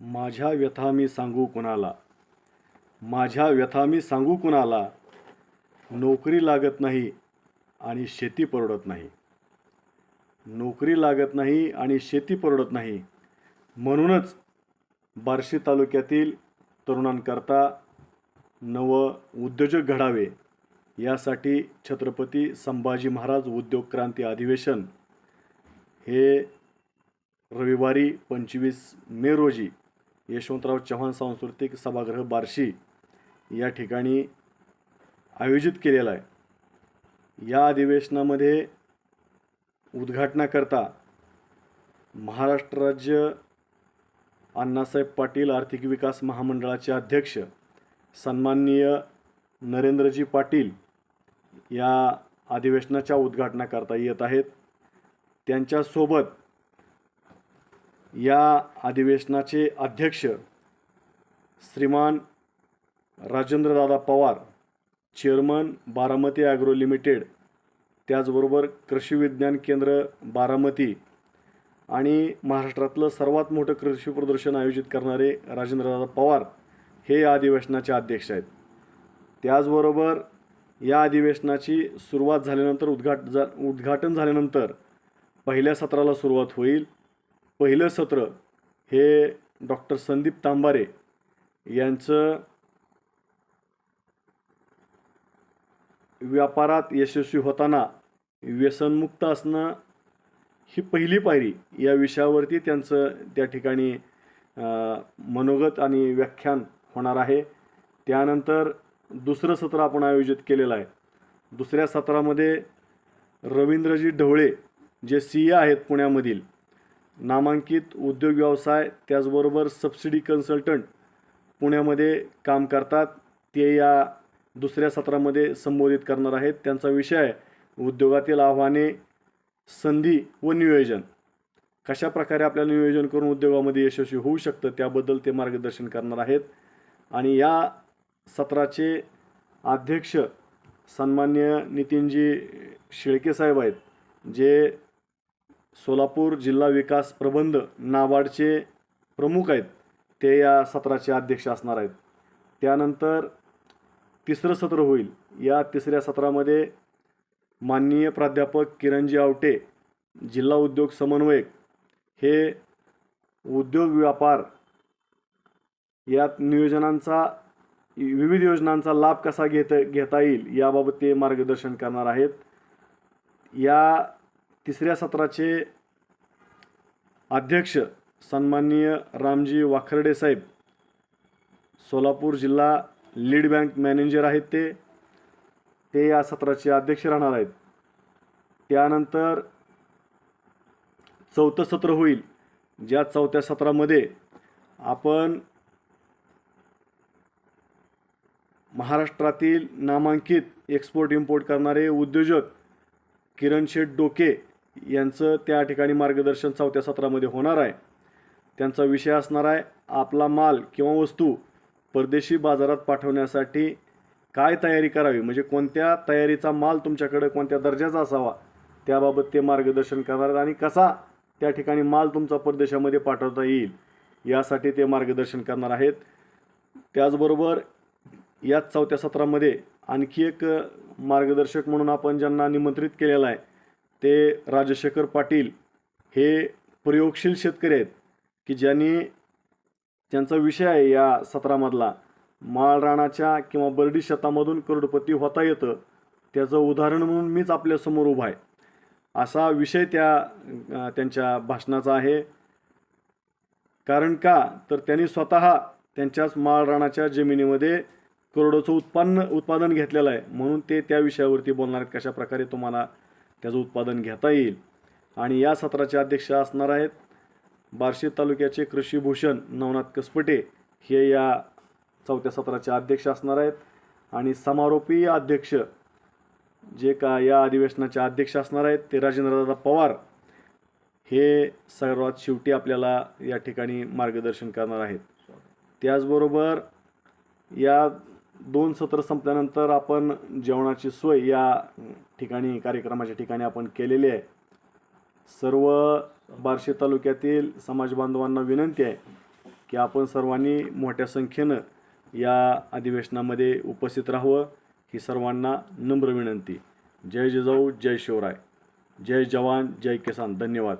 माझ्या व्यथा मी सांगू कुणाला? माझ्या व्यथा मी सांगू कुणाला? नोकरी लागत नाही आणि शेती परवडत नाही. नोकरी लागत नाही आणि शेती परवडत नाही. म्हणूनच बार्शी तालुक्यातील तरुणांकरता नवं उद्योजक घडावे. यासाठी छत्रपती संभाजी महाराज उद्योग क्रांती अधिवेशन हे रविवारी पंचवीस मे रोजी यशवंतराव चव्हाण सांस्कृतिक सभागृह बार्शी या ठिकाणी आयोजित केलेला आहे. या अधिवेशनामध्ये उद्घाटनाकरता महाराष्ट्र राज्य अण्णासाहेब पाटील आर्थिक विकास महामंडळाचे अध्यक्ष सन्माननीय नरेंद्रजी पाटील या अधिवेशनाच्या उद्घाटनाकरता येत आहेत. त्यांच्यासोबत या अधिवेशनाचे अध्यक्ष श्रीमान राजेंद्रदादा Pawar chairman Baramati agro limited त्याचबरोबर कृषी विज्ञान केंद्र बारामती आणि महाराष्ट्रातलं सर्वात मोठं कृषी प्रदर्शन आयोजित करणारे राजेंद्रदादा पवार हे या अधिवेशनाचे अध्यक्ष आहेत. त्याचबरोबर या अधिवेशनाची सुरुवात झाल्यानंतर उद्घाट जा उद्घाटन झाल्यानंतर पहिल्या सत्राला सुरुवात होईल. पहिलं सत्र हे डॉक्टर संदीप तांबारे यांचं व्यापारात यशस्वी होताना व्यसनमुक्त असणं ही पहिली पायरी या विषयावरती त्यांचं त्या ठिकाणी मनोगत आणि व्याख्यान होणार आहे. त्यानंतर दुसरं सत्र आपण आयोजित केलेलं आहे. दुसऱ्या सत्रामध्ये रवींद्रजी ढवळे जे सी ए आहेत पुण्यामधील नामांकित उद्योग व्यवसाय त्याचबरोबर सबसिडी कन्सल्टंट पुण्यामध्ये काम करतात. ते या दुसऱ्या सत्रामध्ये संबोधित करणार आहेत. त्यांचा विषय आहे उद्योगातील आव्हाने संधी व नियोजन. कशा प्रकारे आपल्याला नियोजन करून उद्योगामध्ये यशस्वी होऊ शकतं त्याबद्दल ते मार्गदर्शन करणार आहेत. आणि या सत्राचे अध्यक्ष सन्मान्य नितीनजी शेळके साहेब आहेत जे सोलापूर जिल्हा विकास प्रबंध नाबार्डचे प्रमुख आहेत. ते या सत्राचे अध्यक्ष असणार आहेत. त्यानंतर तिसरं सत्र होईल. या तिसऱ्या सत्रामध्ये माननीय प्राध्यापक किरणजी आवटे जिल्हा उद्योग समन्वयक हे उद्योग व्यापार यात नियोजनांचा विविध योजनांचा लाभ कसा घेता घेता येईल याबाबत ते मार्गदर्शन करणार आहेत. या तिसऱ्या सत्राचे अध्यक्ष सन्माननीय रामजी वाखर्डे साहेब सोलापूर जिल्हा लीड बँक मॅनेजर आहेत ते. ते या सत्राचे अध्यक्ष राहणार आहेत. त्यानंतर चौथं सत्र होईल. ज्या चौथ्या सत्रामध्ये आपण महाराष्ट्रातील नामांकित एक्सपोर्ट इम्पोर्ट करणारे उद्योजक किरण शेठ डोके यांचं त्या ठिकाणी मार्गदर्शन चौथ्या सत्रामध्ये होणार आहे. त्यांचा विषय असणार आहे आपला माल किंवा वस्तू परदेशी बाजारात पाठवण्यासाठी काय तयारी करावी? म्हणजे कोणत्या तयारीचा माल तुमच्याकडे कोणत्या दर्जाचा असावा? त्याबाबत ते मार्गदर्शन करणार आणि कसा त्या ठिकाणी माल तुमचा परदेशामध्ये पाठवता येईल यासाठी ते मार्गदर्शन करणार आहेत. त्याचबरोबर याच चौथ्या सत्रामध्ये आणखी एक मार्गदर्शक म्हणून आपण ज्यांना निमंत्रित केलेला आहे ते राजशेखर पाटील हे प्रयोगशील शेतकरी आहेत की ज्यांनी त्यांचा विषय आहे या सत्रामधला. माळराणाच्या किंवा बर्डी शेतामधून करोडपती होता येतं त्याचं उदाहरण म्हणून मीच आपल्यासमोर उभा आहे. असा विषय त्या त्यांच्या भाषणाचा आहे. कारण का? तर त्यांनी स्वतः त्यांच्याच माळराणाच्या जमिनीमध्ये करोडोचं उत्पन्न उत्पादन घेतलेलं आहे. म्हणून ते त्या विषयावरती बोलणार आहेत कशा प्रकारे तुम्हाला त्याचं उत्पादन घेता येईल. आणि या सत्राचे अध्यक्ष असणार आहेत बार्शी तालुक्याचे कृषीभूषण नवनाथ कसपटे. हे या चौथ्या सत्राचे अध्यक्ष असणार आहेत. आणि समारोपीय अध्यक्ष जे का या अधिवेशनाचे अध्यक्ष असणार आहेत ते राजेंद्रदादा पवार. हे सर्वात शेवटी आपल्याला या ठिकाणी मार्गदर्शन करणार आहेत. त्याचबरोबर या दोन सत्र संपल्यानंतर आपण जेवणाची सोय या ठिकाणी कार्यक्रमाच्या ठिकाणी आपण केलेली आहे. सर्व बार्शी तालुक्यातील समाज बांधवांना विनंती आहे की आपण सर्वांनी मोठ्या संख्येनं या अधिवेशनामध्ये उपस्थित राहावं ही सर्वांना नम्र विनंती. जय जिजाऊ जय शिवराय. जय जवान जय किसान. धन्यवाद.